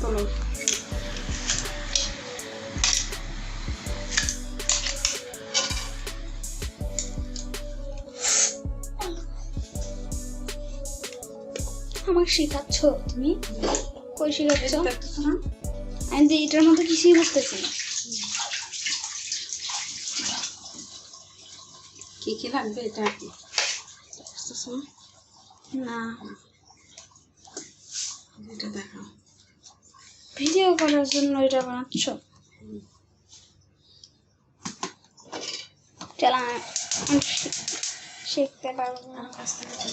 তোলো আমাকে শেখাচ্ছ তুমি? কই শেখাচ্ছ? আমি তো এটার মধ্যে কিছুই বুঝতেছি না। কি কি লাগবে এটা আর কি? না। এটা দেখাও। ভিডিও করার জন্য এটা বানাচ্ছ? চল শিখতে পারব। না কাছ থেকে।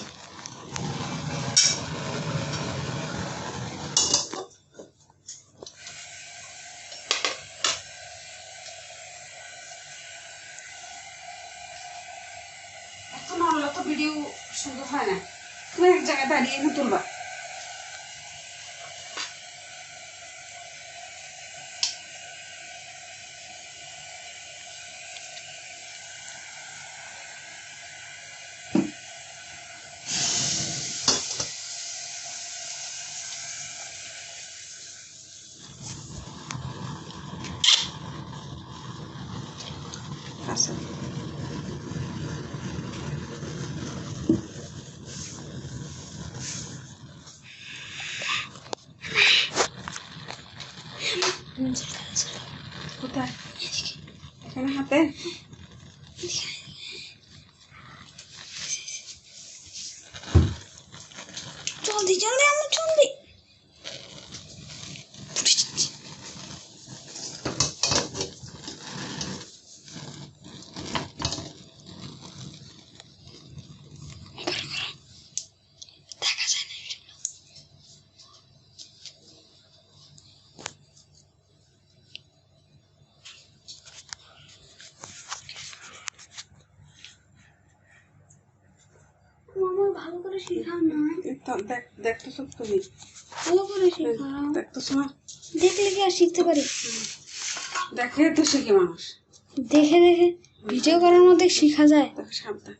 এত নড়লে তো ভিডিও সুন্দর হয় না। তুমি এক জায়গায় দাঁড়িয়ে এনে তুলবা কাছে কোথায় এখানে হাতে জলদি জলদি আমরা জলদি দেখা যায় না এটা। ও আমার ভালো করে শেখাও না তো দেখ দেখতেছো তুমি। ভালো করে শেখাও দেখতেছো না দেখলে কি আর শিখতে পারি? দেখে তো শিখে মানুষ। দেখে দেখে। ভিডিও করার মধ্যে শেখা যায়। সাবধান।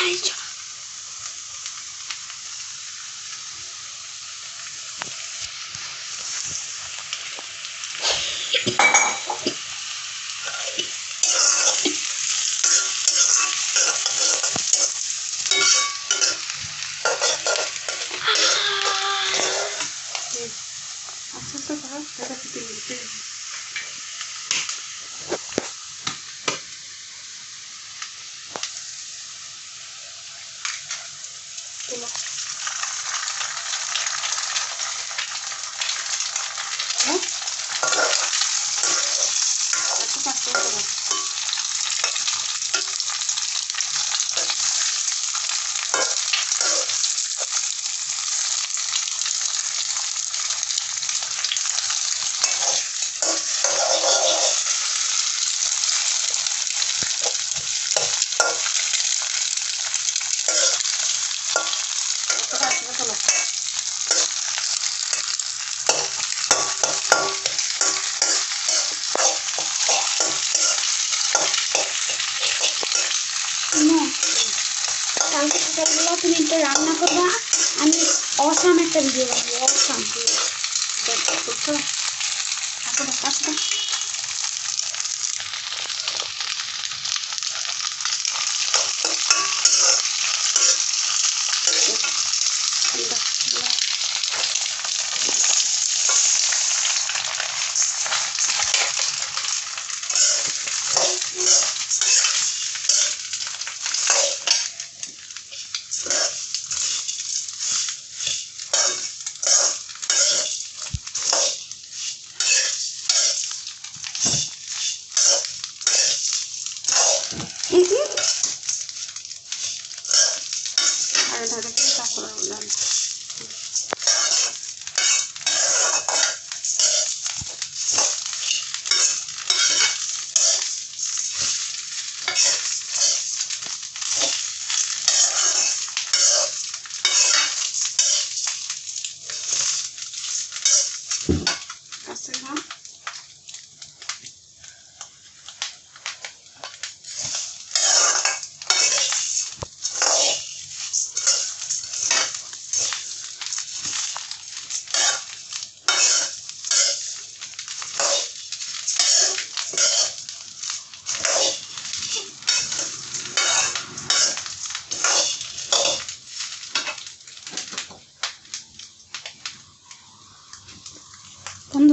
হাই চল তোলো হ্যাঁ? একটু একটা রান্না করব আমি অসাম একটা ভিডিও বানাবো অসাম। চলো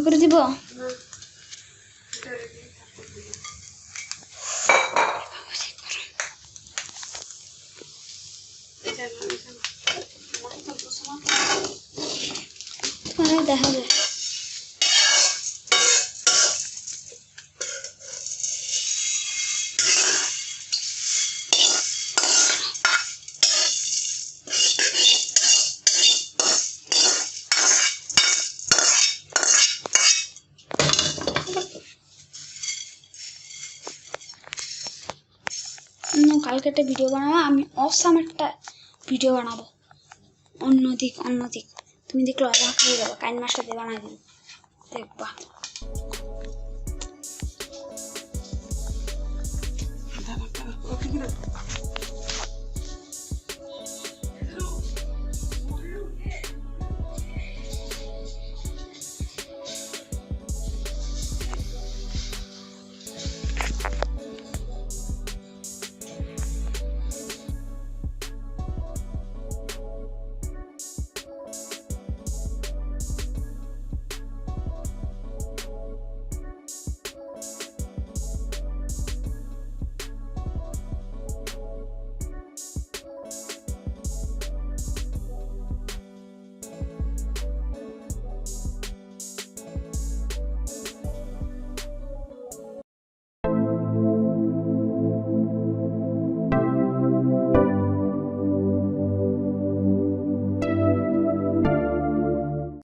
করে দিব? দেখা যায় অন্য কালকে একটা ভিডিও বানাবো, আমি অসাম একটা ভিডিও বানাবো। অন্য দিক অন্য দিক তুমি দেখল অবাক হয়ে যাব কাইন মাসটা দিয়ে বানাই দিন দেখবা।